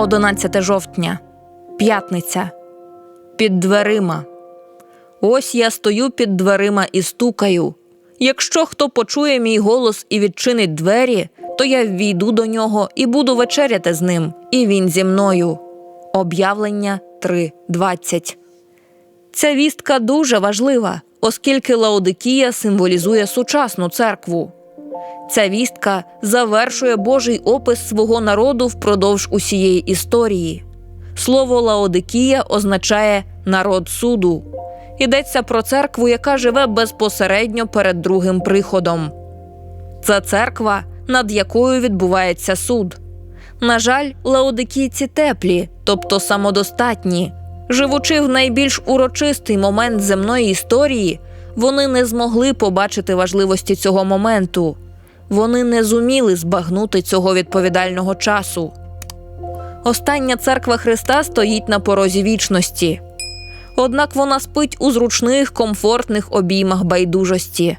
11 жовтня, п'ятниця. Під дверима. Ось я стою під дверима і стукаю. Якщо хто почує мій голос і відчинить двері, то я ввійду до нього і буду вечеряти з ним, і він зі мною. Об'явлення 3.20 Ця вістка дуже важлива, оскільки Лаодикія символізує сучасну церкву. Ця вістка завершує Божий опис свого народу впродовж усієї історії. Слово Лаодикія означає народ суду. Йдеться про церкву, яка живе безпосередньо перед другим приходом. Це церква, над якою відбувається суд. На жаль, лаодикійці теплі, тобто самодостатні. Живучи в найбільш урочистий момент земної історії, вони не змогли побачити важливості цього моменту. Вони не зуміли збагнути цього відповідального часу. Остання церква Христа стоїть на порозі вічності. Однак вона спить у зручних, комфортних обіймах байдужості.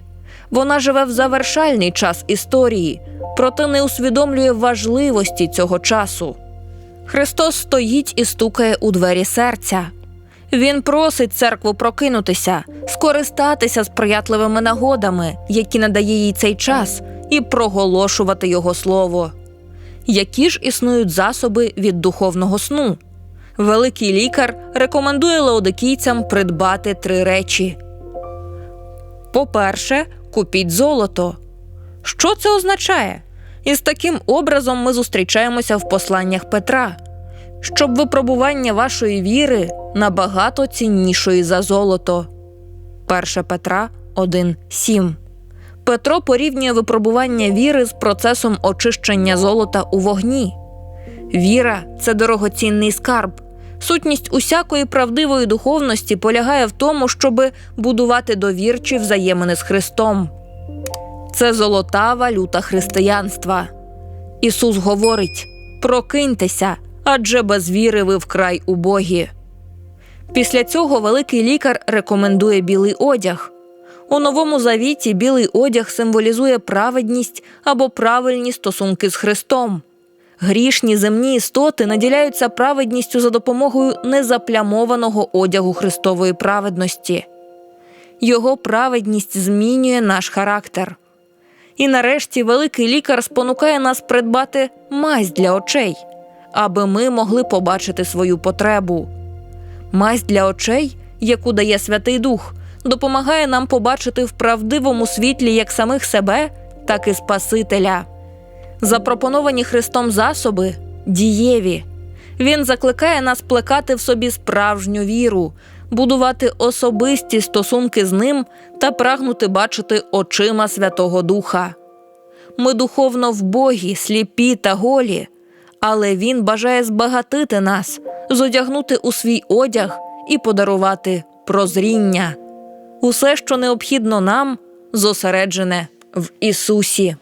Вона живе в завершальний час історії, проте не усвідомлює важливості цього часу. Христос стоїть і стукає у двері серця. Він просить церкву прокинутися, скористатися сприятливими нагодами, які надає їй цей час, і проголошувати його слово. Які ж існують засоби від духовного сну? Великий лікар рекомендує лаодикійцям придбати три речі. По-перше, купіть золото. Що це означає? І з таким образом ми зустрічаємося в посланнях Петра, щоб випробування вашої віри набагато ціннішої за золото. 1 Петра 1.7 Петро порівнює випробування віри з процесом очищення золота у вогні. Віра це дорогоцінний скарб. Сутність усякої правдивої духовності полягає в тому, щоби будувати довірчі взаємини з Христом. Це золота валюта християнства. Ісус говорить: прокиньтеся, адже без віри ви вкрай убогі. Після цього великий лікар рекомендує білий одяг. У новому завіті білий одяг символізує праведність або правильні стосунки з Христом. Грішні земні істоти наділяються праведністю за допомогою незаплямованого одягу Христової праведності. Його праведність змінює наш характер. І нарешті великий лікар спонукає нас придбати мазь для очей, аби ми могли побачити свою потребу. Мазь для очей, яку дає Святий Дух, допомагає нам побачити в правдивому світлі як самих себе, так і Спасителя. Запропоновані Христом засоби дієві. Він закликає нас плекати в собі справжню віру, будувати особисті стосунки з ним та прагнути бачити очима Святого Духа. Ми духовно вбогі, сліпі та голі, але Він бажає збагатити нас, зодягнути у свій одяг і подарувати прозріння. Усе, що необхідно нам, зосереджене в Ісусі.